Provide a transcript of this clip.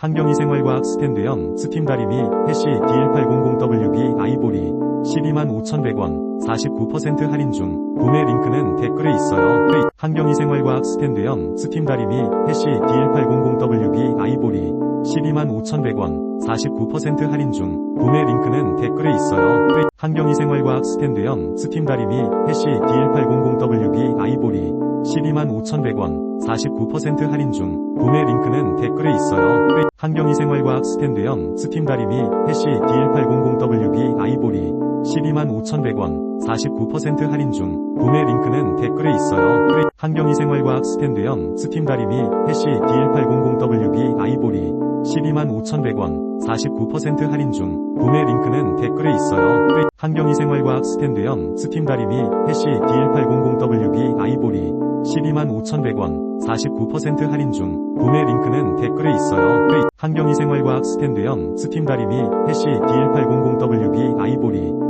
환경위생활과학 스탠드형 스팀 다리미 해시 D1800WB 아이보리 125,100원 49% 할인 중 구매 링크는 댓글에 있어요. 환경위생활과학 스탠드형 스팀 다리미 해시 D1800WB 아이보리 125,100원 49% 할인 중 구매 링크는 댓글에 있어요. 환경위생활과학 스탠드형 스팀 다리미 해시 D1800WB 아이보리 125,100원 49% 할인 중 구매 링크는 댓글에 있어요. 환경위생활과학 스탠드형 스팀 다리미 해시 D1800WB 아이보리 125,100원 49% 할인 중 구매 링크는 댓글에 있어요. 환경위생활과학 스탠드형 스팀 다리미 해시 D1800WB 아이보리 125,100원 49% 할인 중 구매 링크는 댓글에 있어요. 환경위생활과학 스탠드형 스팀 다리미 해시 D1800WB 아이보리 125,100원 49% 할인 중 구매 링크는 댓글에 있어요. 환경위생활과학 스탠드형 스팀 다리미 해시 D1800WB